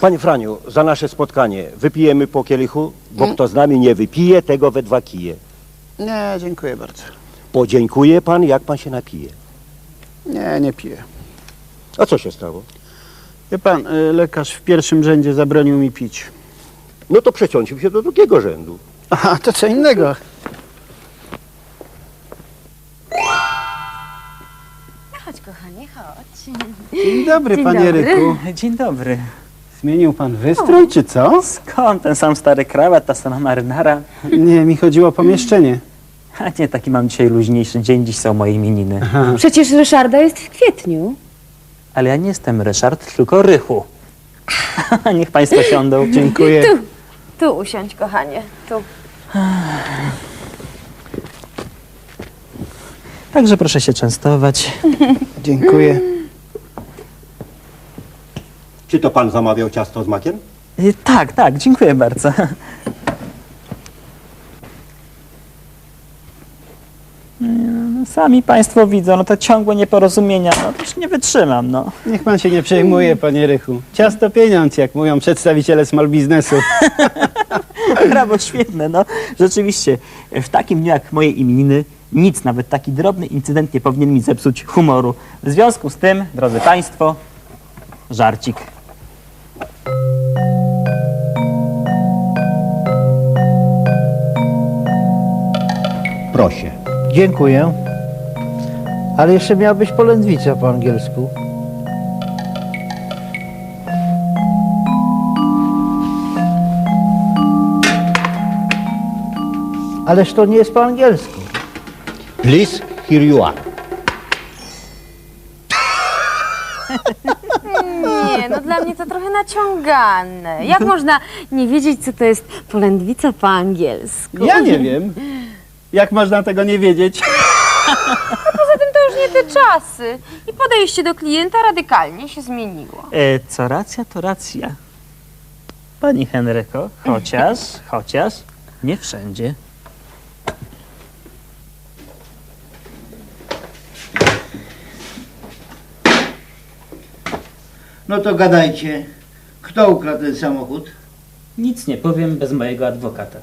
Panie Franiu, za nasze spotkanie wypijemy po kielichu, bo kto z nami nie wypije, tego we dwa kije. Nie, dziękuję bardzo. Podziękuje pan, jak pan się napije. Nie, nie piję. A co się stało? Wie pan, y, lekarz w pierwszym rzędzie zabronił mi pić. No to przeciącił się do drugiego rzędu. Aha, to co innego. Chodź, kochanie, chodź. Dzień dobry, Dzień panie dobry. Ryku. Dzień dobry. Zmienił pan wystrój, czy co? Skąd ten sam stary krawat, ta sama marynara? Nie, mi chodziło o pomieszczenie. A nie, taki mam dzisiaj luźniejszy dzień, dziś są moje imieniny. Przecież Ryszarda jest w kwietniu. Ale ja nie jestem Ryszard, tylko Rychu. Niech państwo siądą. Dziękuję. Tu, tu usiądź, kochanie, tu. Także proszę się częstować. Dziękuję. Czy to pan zamawiał ciasto z makiem? Y, Tak, tak, dziękuję bardzo. No, Sami państwo widzą, no to ciągłe nieporozumienia, no to już nie wytrzymam, no. Niech pan się nie przejmuje, panie Rychu. Ciasto pieniądz, jak mówią przedstawiciele small biznesu. Brawo, świetne, no. Rzeczywiście, w takim dniu jak moje imieniny, nic, nawet taki drobny incydent nie powinien mi zepsuć humoru. W związku z tym, drodzy państwo, żarcik. Proszę. Dziękuję. Ale jeszcze miała być polędwica po angielsku. Ależ to nie jest po angielsku. Please, here you are. Nie, no dla mnie to trochę naciągane. Jak można nie wiedzieć, co to jest polędwica po angielsku? Ja nie wiem. Jak można tego nie wiedzieć? Poza tym to już nie te czasy. I podejście do klienta radykalnie się zmieniło. E, co racja, to racja. Pani Henryko, chociaż, chociaż, nie wszędzie. No to gadajcie. Kto ukradł ten samochód? Nic nie powiem bez mojego adwokata.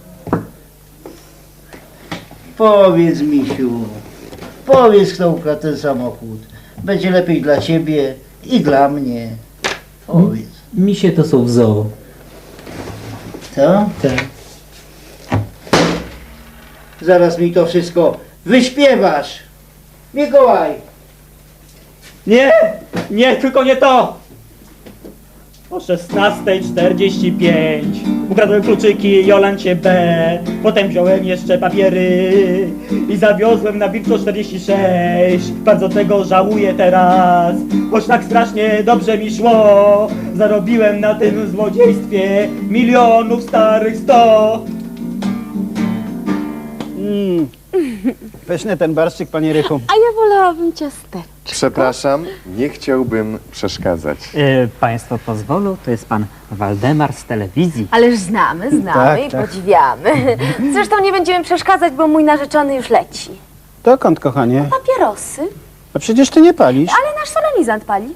Powiedz, misiu. Powiedz, kto ukradł ten samochód. Będzie lepiej dla ciebie i dla mnie. Powiedz. Misie to są w zoo. Co? Tak. Zaraz mi to wszystko wyśpiewasz. Mikołaj! Nie, nie, tylko nie to! O 16.45 ukradłem kluczyki Jolancie B. Potem wziąłem jeszcze papiery i zawiozłem na Wilco 46. Bardzo tego żałuję teraz, choć tak strasznie dobrze mi szło. Zarobiłem na tym złodziejstwie milionów starych sto. Mm. Pyszny ten barszczyk, panie Rychu. A ja wolałabym ciasteczko. Przepraszam, nie chciałbym przeszkadzać. E, państwo pozwolą, to jest pan Waldemar z telewizji. Ależ znamy, znamy Tak, i tak. podziwiamy. Zresztą nie będziemy przeszkadzać, bo mój narzeczony już leci. Dokąd, kochanie? Papierosy? A przecież ty nie palisz. Ale nasz solenizant pali.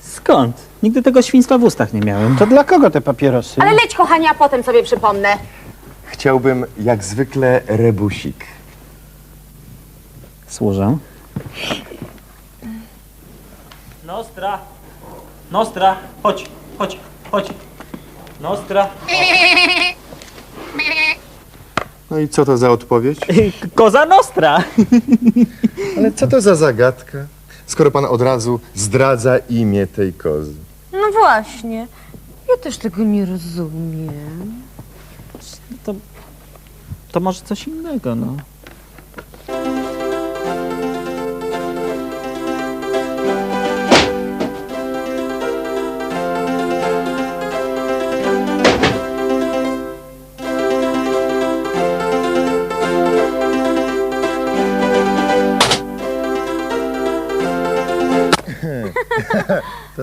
Skąd? Nigdy tego świństwa w ustach nie miałem. To dla kogo te papierosy? Ale leć, kochanie, a potem sobie przypomnę. Chciałbym jak zwykle rebusik. Służę. Nostra! Nostra! Chodź, chodź, chodź! Nostra! No i co to za odpowiedź? Koza Nostra! Ale co to za zagadka? Skoro pan od razu zdradza imię tej kozy. No właśnie. Ja też tego nie rozumiem. To, to może coś innego, no.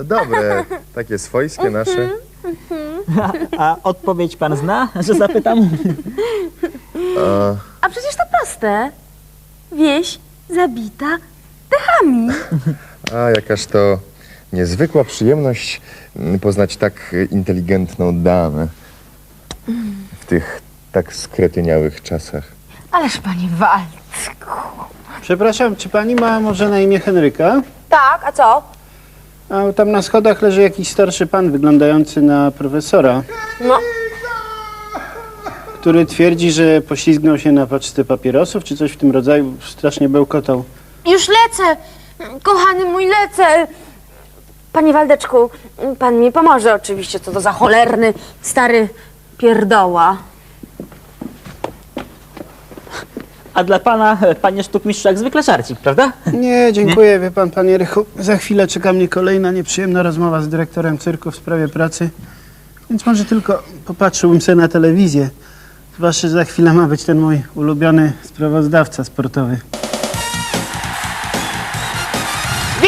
Dobre, takie swojskie nasze. A odpowiedź pan zna, że zapytam? A, A przecież to proste. Wieś zabita dechami. a jakaż to niezwykła przyjemność mm, poznać tak inteligentną damę w tych tak skretyniałych czasach. Ależ panie Waldku. Przepraszam, czy pani ma może na imię Henryka? Tak, a co? A tam na schodach leży jakiś starszy pan wyglądający na profesora, No, który twierdzi, że poślizgnął się na paczce papierosów, czy coś w tym rodzaju. Strasznie bełkotał. już lecę. Kochany mój, lecę. Panie Waldeczku, pan mi pomoże oczywiście, co to za cholerny, stary pierdoła. A dla pana, e, panie sztukmistrzu, jak zwykle żarcik, prawda? Nie, dziękuję, wie pan, panie Rychu. Za chwilę czeka mnie kolejna nieprzyjemna rozmowa z dyrektorem cyrku w sprawie pracy. Więc może tylko popatrzyłbym sobie na telewizję. Zwłaszcza, że za chwilę ma być ten mój ulubiony sprawozdawca sportowy.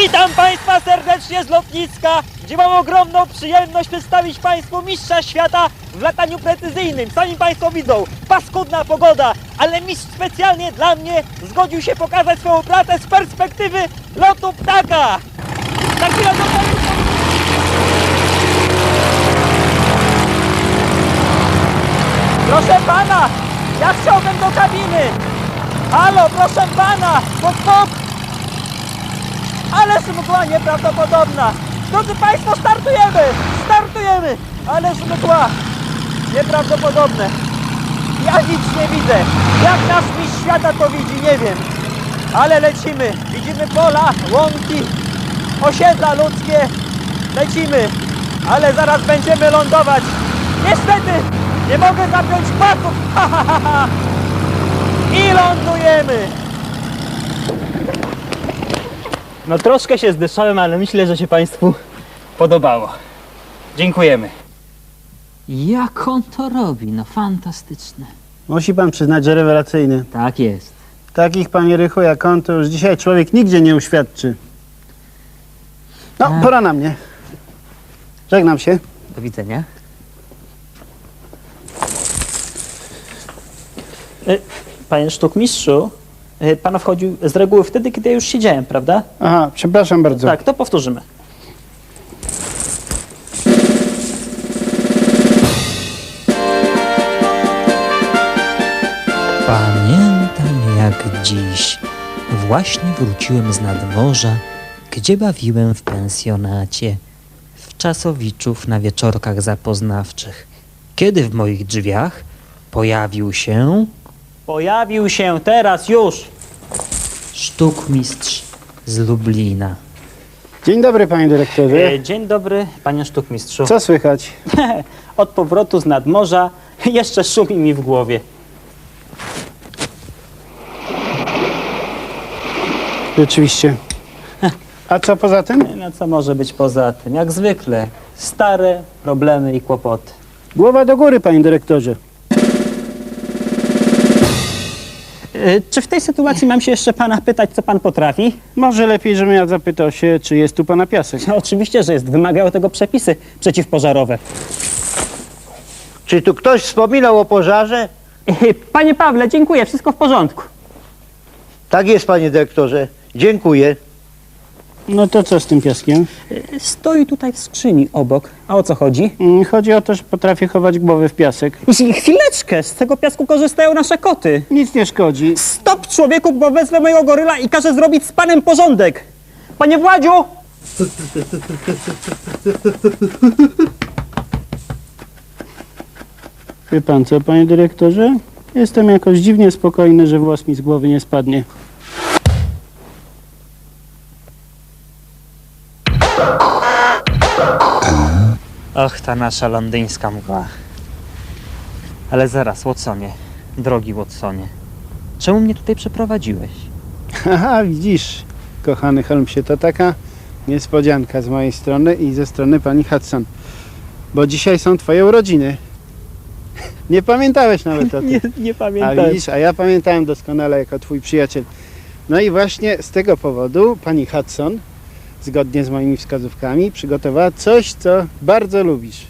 Witam Państwa serdecznie z lotniska, gdzie mam ogromną przyjemność przedstawić Państwu mistrza świata w lataniu precyzyjnym. Sami Państwo widzą, paskudna pogoda, ale mistrz specjalnie dla mnie zgodził się pokazać swoją pracę z perspektywy lotu ptaka. Chwilę do Państwa. Proszę Pana, ja chciałbym do kabiny. Halo, proszę Pana, pok. Ależ mgła nieprawdopodobna! Drodzy Państwo, startujemy! Startujemy! Ależ mgła! Nieprawdopodobne! Ja nic nie widzę! Jak nasz mistrz świata to widzi, nie wiem! Ale lecimy! Widzimy pola, łąki, osiedla ludzkie. Lecimy! Ale zaraz będziemy lądować! Niestety! Nie mogę zapiąć pasów! Ha, ha, ha, ha! I lądujemy! No troszkę się zdyszałem, ale myślę, że się Państwu podobało. Dziękujemy. Jak on to robi? No fantastyczne. Musi pan przyznać, że rewelacyjny. Tak jest. Takich, panie Rychu, jak on, to już dzisiaj człowiek nigdzie nie uświadczy. No, pora na mnie. Żegnam się. Do widzenia. Y, Panie sztukmistrzu, Pan wchodził z reguły wtedy, kiedy ja już siedziałem, prawda? Aha, przepraszam bardzo. Tak, to powtórzymy. Pamiętam jak dziś. Właśnie wróciłem z nadmorza, gdzie bawiłem w pensjonacie. W czasowiczów na wieczorkach zapoznawczych. Kiedy w moich drzwiach pojawił się Pojawił się teraz już. sztukmistrz z Lublina. Dzień dobry, panie dyrektorze. Y, Dzień dobry, Panie sztukmistrzu. Co słychać? Od powrotu z nadmorza jeszcze szumi mi w głowie. Rzeczywiście. A co poza tym? No co może być poza tym? Jak zwykle, stare problemy i kłopoty. Głowa do góry, panie dyrektorze. Czy w tej sytuacji mam się jeszcze Pana pytać, co Pan potrafi? Może lepiej, żebym ja zapytał się, czy jest tu pana piasek. No, oczywiście, że jest. Wymagają tego przepisy przeciwpożarowe. Czy tu ktoś wspominał o pożarze? Y, Panie Pawle, dziękuję, wszystko w porządku. Tak jest, panie dyrektorze. Dziękuję. No to co z tym piaskiem? Y, Stoi tutaj w skrzyni obok. A o co chodzi? Mm, Chodzi o to, że potrafię chować głowę w piasek. I Chwileczkę, z tego piasku korzystają nasze koty. Nic nie szkodzi. Stop człowieku, bo wezmę mojego goryla i każę zrobić z panem porządek. Panie Władziu! Wie pan co, panie dyrektorze? Jestem jakoś dziwnie spokojny, że włos mi z głowy nie spadnie. Och, ta nasza londyńska mgła. Ale zaraz, Watsonie, drogi Watsonie, czemu mnie tutaj przeprowadziłeś? Haha, widzisz, kochany Holmesie, to taka niespodzianka z mojej strony i ze strony pani Hudson. Bo dzisiaj są twoje urodziny. Nie pamiętałeś nawet o tym. Nie, nie A pamiętam. widzisz, a ja pamiętałem doskonale jako twój przyjaciel. No i właśnie z tego powodu pani Hudson, zgodnie z moimi wskazówkami, przygotowała coś, co bardzo lubisz.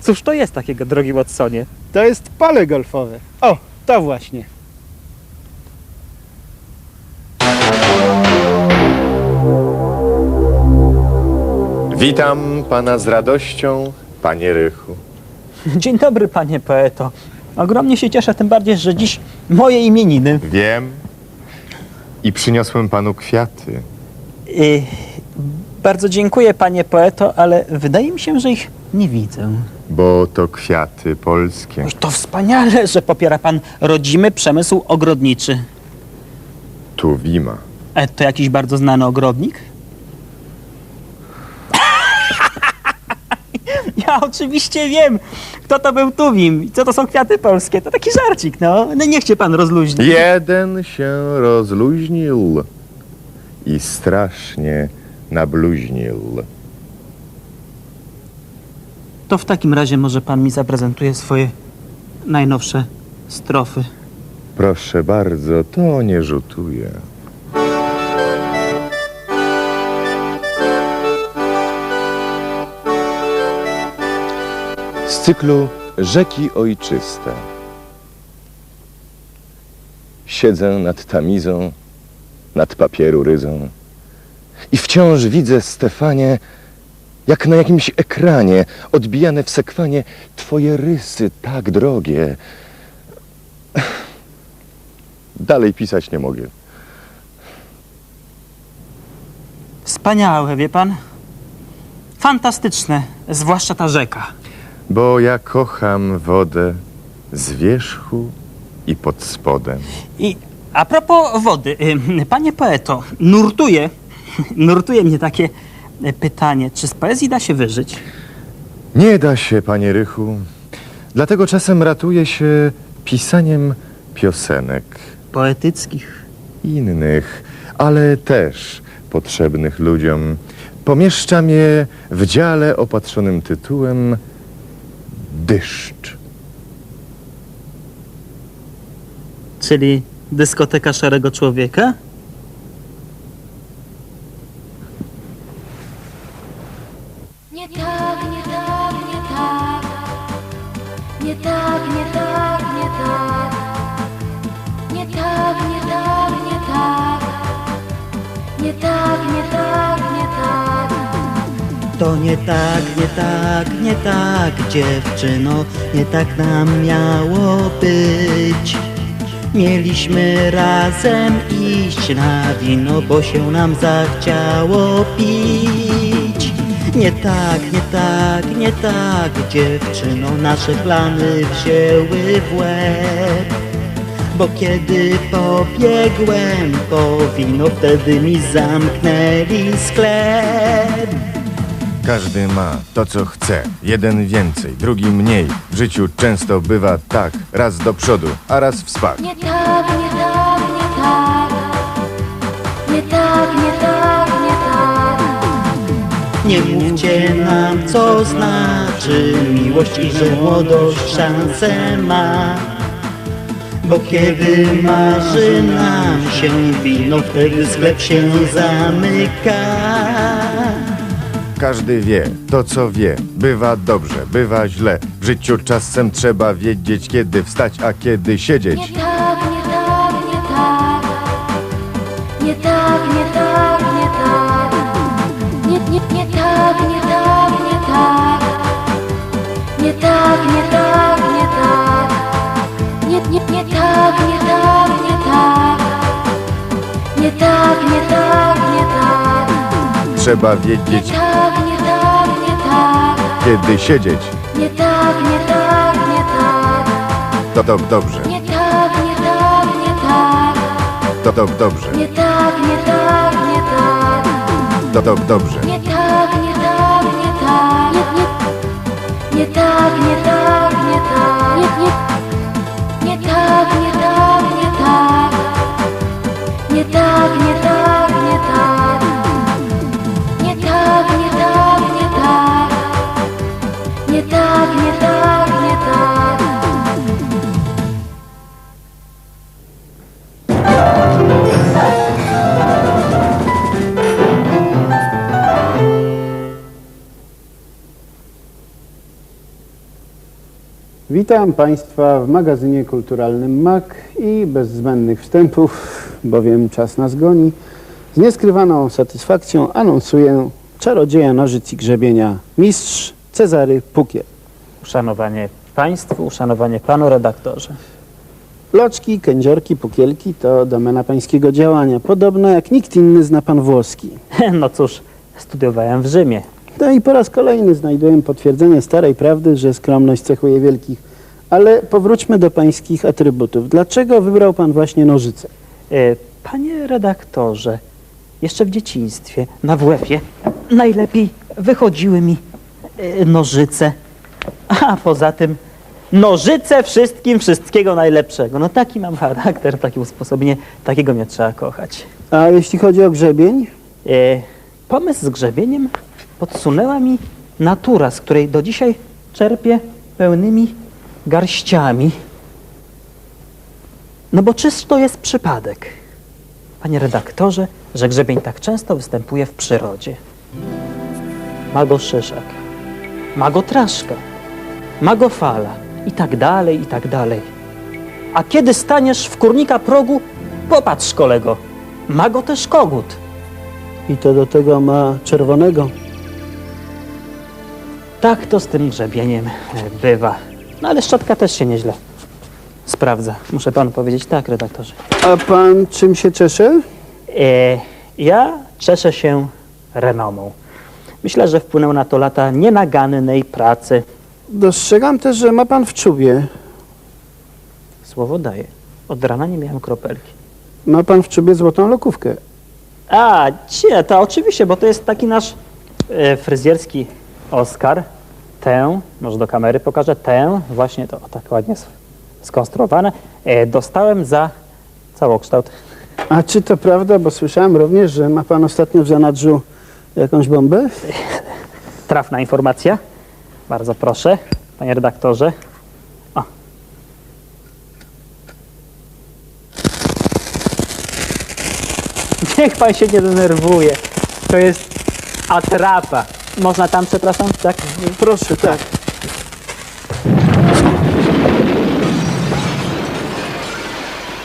Cóż to jest takiego, drogi Watsonie? To jest pole golfowe. O, to właśnie. Witam pana z radością, panie Rychu. Dzień dobry, panie poeto. Ogromnie się cieszę, tym bardziej, że dziś moje imieniny. Wiem. I przyniosłem panu kwiaty. Y, bardzo dziękuję, panie poeto, ale wydaje mi się, że ich nie widzę. Bo to kwiaty polskie. To wspaniale, że popiera pan rodzimy przemysł ogrodniczy. Tuwima. E, to jakiś bardzo znany ogrodnik? Ja oczywiście wiem, kto to był Tuwim i co to są kwiaty polskie. To taki żarcik, no. no niech cię pan rozluźni. Jeden się rozluźnił i strasznie nabluźnił. To w takim razie może pan mi zaprezentuje swoje najnowsze strofy. Proszę bardzo, to nie rzutuje. Z cyklu Rzeki Ojczyste. Siedzę nad tamizą, nad papieru ryzą i wciąż widzę, Stefanie, jak na jakimś ekranie, odbijane w sekwanie, twoje rysy tak drogie. Dalej pisać nie mogę. Wspaniałe, wie pan? Fantastyczne, zwłaszcza ta rzeka. Bo ja kocham wodę z wierzchu i pod spodem. I a propos wody, ym, panie poeto, nurtuje, nurtuje mnie takie e, pytanie, czy z poezji da się wyżyć? Nie da się, panie Rychu. Dlatego czasem ratuję się pisaniem piosenek Poetyckich. innych, ale też potrzebnych ludziom. Pomieszczam je w dziale opatrzonym tytułem Dyszcz. Czyli dyskoteka szarego człowieka? Nie tak, nie tak, nie tak. Nie tak, nie tak, nie tak. Nie tak, nie tak, nie tak. Nie tak, nie tak, nie tak. To nie tak, nie tak, nie tak, dziewczyno, nie tak nam miało być. Mieliśmy razem iść na wino, bo się nam zachciało pić. Nie tak, nie tak, nie tak, dziewczyno, nasze plany wzięły w łeb. Bo kiedy pobiegłem po wino, wtedy mi zamknęli sklep. Każdy ma to, co chce. Jeden więcej, drugi mniej. W życiu często bywa tak, raz do przodu, a raz w spak. Nie tak, nie tak, nie tak. Nie tak, nie tak, nie tak. Nie mówcie nam, co znaczy miłość i że młodość szansę ma. Bo kiedy marzy nam się wino, wtedy sklep się zamyka. Każdy wie to, co wie. Bywa dobrze, bywa źle. W życiu czasem trzeba wiedzieć, kiedy wstać, a kiedy siedzieć. Nie tak, nie tak, nie tak. Nie tak, nie tak. Trzeba Nie wiedzieć, tak, nie tak, nie tak. kiedy siedzieć. Nie tak, nie tak, nie tak. To dob dobrze, Nie tak, nie tak, nie tak. to dob dobrze, Nie tak, nie tak, nie tak. to dob dobrze. Nie Nie tak, nie tak, nie tak. Witam Państwa w magazynie kulturalnym MAK i bez zbędnych wstępów, bowiem czas nas goni. Z nieskrywaną satysfakcją anonsuję czarodzieja nożyc i grzebienia, mistrz Cezary Pukiel. Uszanowanie państwu, uszanowanie panu redaktorze. Loczki, kędziorki, pukielki to domena pańskiego działania. Podobno jak nikt inny zna pan włoski. No cóż, studiowałem w Rzymie. No i po raz kolejny znajduję potwierdzenie starej prawdy, że skromność cechuje wielkich. Ale powróćmy do pańskich atrybutów. Dlaczego wybrał pan właśnie nożyce? E, Panie redaktorze, jeszcze w dzieciństwie na WF-ie najlepiej wychodziły mi nożyce. A poza tym nożyce wszystkim wszystkiego najlepszego. No taki mam charakter, takie usposobienie, takiego mnie trzeba kochać. A jeśli chodzi o grzebień? E, pomysł z grzebieniem podsunęła mi natura, z której do dzisiaj czerpię pełnymi garściami. No bo czyż to jest przypadek, panie redaktorze, że grzebień tak często występuje w przyrodzie? Ma go szyszak, ma go traszka, ma go fala i tak dalej, i tak dalej. A kiedy staniesz w kurnika progu, popatrz kolego, ma go też kogut. I to do tego ma czerwonego. Tak to z tym grzebieniem e, bywa. No ale szczotka też się nieźle sprawdza. Muszę panu powiedzieć tak, redaktorze. A pan czym się cieszy? E, ja cieszę się renomą. Myślę, że wpłynęły na to lata nienagannej pracy. Dostrzegam też, że ma pan w czubie. Słowo daję. Od rana nie miałem kropelki. Ma pan w czubie złotą lokówkę. A, nie, to oczywiście, bo to jest taki nasz e, fryzjerski Oscar. Tę, może do kamery pokażę, tę, właśnie to tak ładnie skonstruowane, e, dostałem za całokształt. A czy to prawda, bo słyszałem również, że ma pan ostatnio w zanadrzu jakąś bombę? Trafna informacja. Bardzo proszę, panie redaktorze. O. Niech pan się nie denerwuje. To jest atrapa. Można tam, przepraszam, tak? Proszę, tak.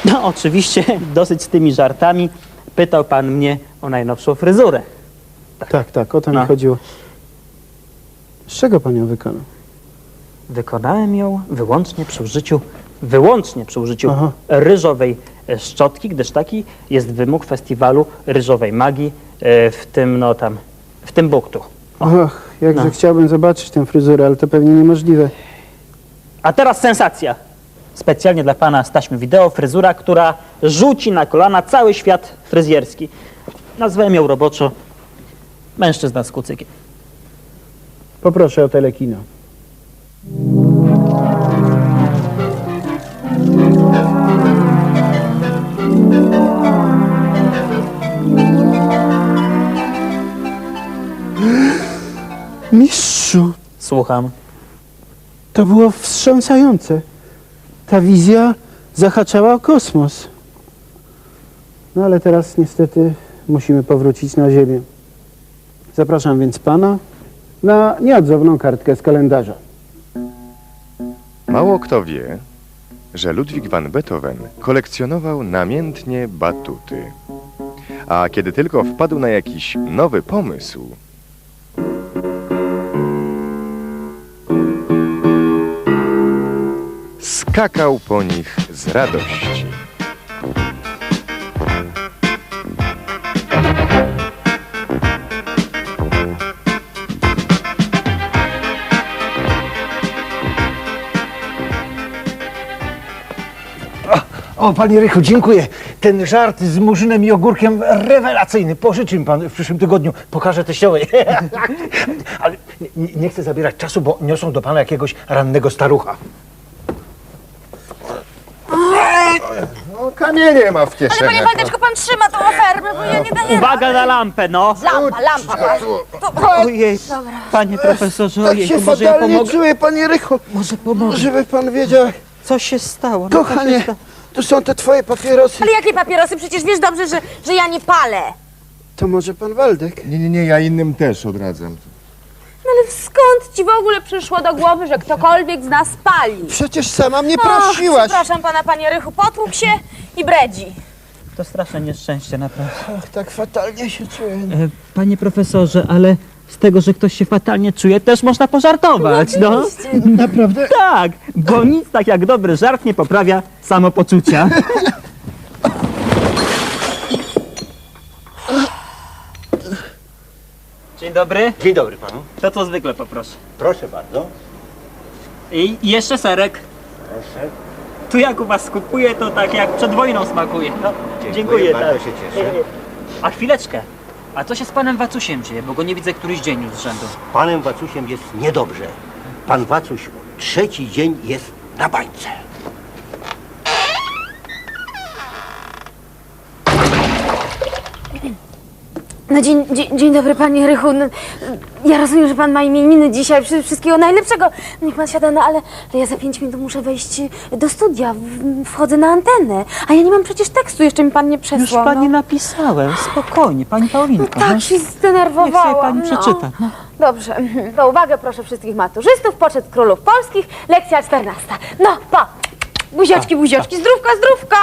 No oczywiście, dosyć z tymi żartami. Pytał pan mnie o najnowszą fryzurę. Tak, tak, o to No. mi chodziło. Z czego pan ją wykonał? Wykonałem ją wyłącznie przy użyciu, wyłącznie przy użyciu Aha. ryżowej e, szczotki, gdyż taki jest wymóg festiwalu ryżowej magii e, w tym, no tam, w tym buktu. Och, jakże No. chciałbym zobaczyć tę fryzurę, ale to pewnie niemożliwe. A teraz sensacja. Specjalnie dla pana z taśmy wideo fryzura, która rzuci na kolana cały świat fryzjerski. Nazwałem ją roboczo mężczyzna z kucykiem. Poproszę o telekino. Mistrzu, Słucham. to było wstrząsające. Ta wizja zahaczała o kosmos. No ale teraz niestety musimy powrócić na Ziemię. Zapraszam więc pana na nieodzowną kartkę z kalendarza. Mało kto wie, że Ludwig van Beethoven kolekcjonował namiętnie batuty. A kiedy tylko wpadł na jakiś nowy pomysł, skakał po nich z radości. O, panie Rychu, dziękuję. Ten żart z murzynem i ogórkiem rewelacyjny. Pożyczy mi pan w przyszłym tygodniu. Pokażę teściowej. Ale nie, nie chcę zabierać czasu, bo niosą do pana jakiegoś rannego starucha. No, kamienie ma w Ale panie kieszeniach. Waldeczko, pan trzyma tą ofermę, bo ja nie daję Uwaga na lampę, no! Lampa, lampa. Ojej, panie profesorze, Tak ojej, się może ja fatalnie pomogę? czuję, panie Rychu. Może pomogę? Żeby pan wiedział, Co się stało? No, co się kochanie, sta- tu są te twoje papierosy. Ale jakie papierosy? Przecież wiesz dobrze, że, że ja nie palę. To może pan Waldek? Nie, nie, nie, ja innym też odradzam. No ale skąd ci w ogóle przyszło do głowy, że ktokolwiek z nas pali? Przecież sama mnie prosiłaś. Przepraszam pana, panie Rychu, potłukł się i bredzi. To straszne nieszczęście, naprawdę. Ach, tak fatalnie się czuję. E, Panie profesorze, ale z tego, że ktoś się fatalnie czuje, też można pożartować, no. Naprawdę? Tak, bo nic tak jak dobry żart nie poprawia samopoczucia. Dzień dobry. Dzień dobry panu. To co zwykle poproszę. Proszę bardzo. I i jeszcze serek. Proszę. Tu jak u was kupuję, to tak jak przed wojną smakuje. No, dziękuję. bardzo tak. się cieszę. A chwileczkę. A co się z panem Wacusiem dzieje? Bo go nie widzę któryś dzień już z rzędu. Panem Wacusiem jest niedobrze. Pan Wacuś trzeci dzień jest na bańce. No dzień, dzień, dzień dobry, panie Rychu. No, ja rozumiem, że pan ma imieniny dzisiaj. Wszy- Wszystkiego najlepszego. Niech pan siada, no ale ja za pięć minut muszę wejść do studia. W- Wchodzę na antenę. A ja nie mam przecież tekstu, jeszcze mi pan nie przesłał. Już pani no. napisałem, spokojnie, pani Paulinko. Tak się zdenerwowałam. Niech sobie pani no. przeczyta. No. Dobrze. To uwagę proszę wszystkich maturzystów. Poczet królów polskich. Lekcja 14. No, pa. Buziaczki, buziaczki. Zdrówka, zdrówka.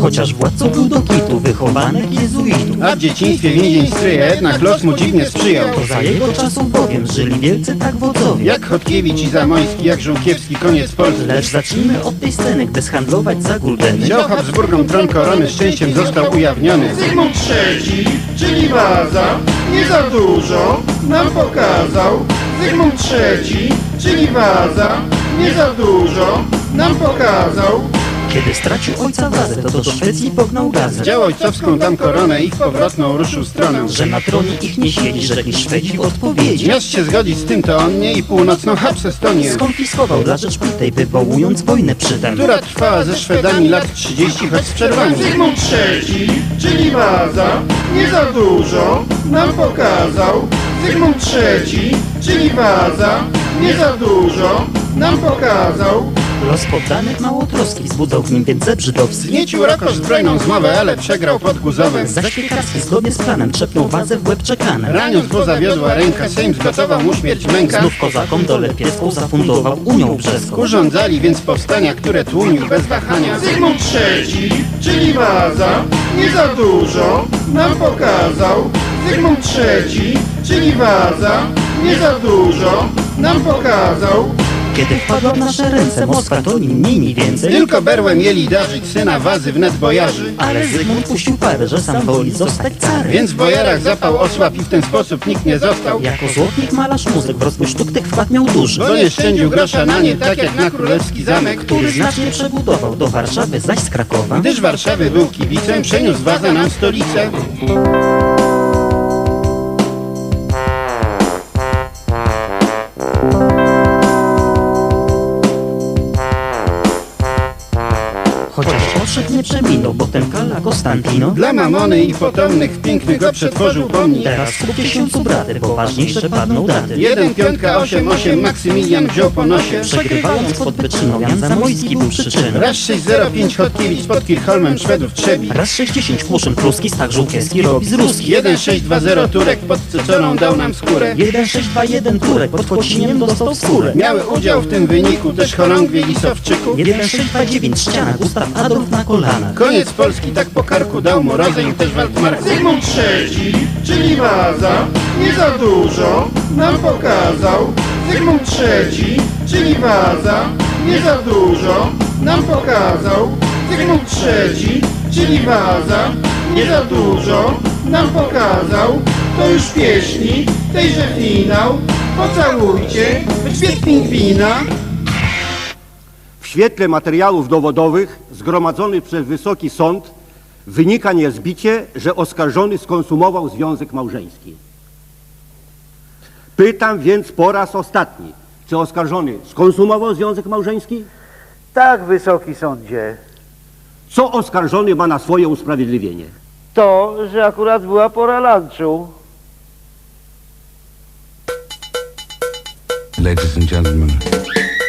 Chociaż władcą był do kitu wychowanych jezuitów. A w dzieciństwie więzień stryja, jednak los mu dziwnie sprzyjał. To za jego czasów bowiem żyli wielcy tak wodzowie. Jak Chodkiewicz i Zamojski, jak Żółkiewski, koniec Polski. Lecz zacznijmy od tej sceny, gdy zhandlować za guldeny. Wziął Habsburgom tron korony, szczęściem został ujawniony. Zygmunt III, czyli Waza, nie za dużo nam pokazał. Zygmunt III, czyli Waza, nie za dużo nam pokazał. Kiedy stracił ojca wazę, to do Szwecji pognał gazę. Wziął ojcowską tam koronę i w powrotną ruszył stronę. Że na tronie ich nie siedzi, rzekli Szwedzi w odpowiedzi. Miast się zgodzić z tym to on nie i północną Habsestonię. Skonfiskował dla Rzeczpitej, wywołując wojnę przytem. która trwała ze Szwedami lat 30, choć z przerwami. Zygmunt III, czyli Waza, nie za dużo nam pokazał. Zygmunt III, czyli Waza, nie za dużo nam pokazał. Los poddanych mało troski wzbudzał w nim więc zeb żydowski. Zniecił Rokosz zbrojną zmowę, ale przegrał pod Guzowem. Zaś Piekarski zgodnie z planem trzepnął wazę w łeb czekanem. Raniąc bo zawiodła ręka, Sejm zgotował mu śmierć męka. Znów kozakom dolę pieską zafundował Unią Brzeską. Urządzali więc powstania, które tłumił bez wahania. Zygmunt III, czyli Waza, nie za dużo nam pokazał. Zygmunt III, czyli Waza, nie za dużo nam pokazał. Kiedy wpadła w nasze ręce Moskwa, to ni mniej, ni więcej. Tylko berłem mieli darzyć syna Wazy wnet bojarzy. Ale Zygmunt puścił parę, że sam woli zostać carem. Więc w bojarach zapał osłab i w ten sposób nikt nie został. Jako złotnik, malarz, muzyk w rozwój sztuk tych wkład miał duży. Bo nie szczędził grosza na nie, tak jak na królewski zamek, Który znacznie przebudował do Warszawy, zaś z Krakowa. Gdyż Warszawy był kibicem, przeniósł Wazę nam stolicę. Przeminął, bo ten Kala Konstantino Dla mamony i potomnych w pięknych go przetworzył pomnik. Teraz po tysiącu braty, bo ważniejsze padną daty. Jeden piątka osiem osiem Maksymilian wziął po nosie. Przegrywając pod Byczyną, Jan Zamojski był przyczyną. Raz 605 Chodkiewicz pod Kirchholmem Szwedów trzebi. Raz 60 Kłuszyn Pruski, Stach Żółkiewski robi z Ruski. 1620 Turek pod Cyconą dał nam skórę. 1621 Turek pod Kociniem dostał skórę. Miały udział w tym wyniku też chorągwie i Sowczyków. 1629 ściana, Gustaw Adolf na kolanach. Koniec Polski tak po karku dał mu rozejm też Waldmark. Zygmunt III, czyli Waza, nie za dużo nam pokazał. Zygmunt III, czyli Waza, nie za dużo nam pokazał. Zygmunt III, czyli Waza, nie za dużo nam pokazał. To już pieśni, tejże finał. Pocałujcie w świat pingwina. W świetle materiałów dowodowych zgromadzonych przez Wysoki Sąd wynika niezbicie, że oskarżony skonsumował związek małżeński. Pytam więc po raz ostatni, czy oskarżony skonsumował związek małżeński? Tak, wysoki sądzie. Co oskarżony ma na swoje usprawiedliwienie? To, że akurat była pora lunchu. Ladies and gentlemen,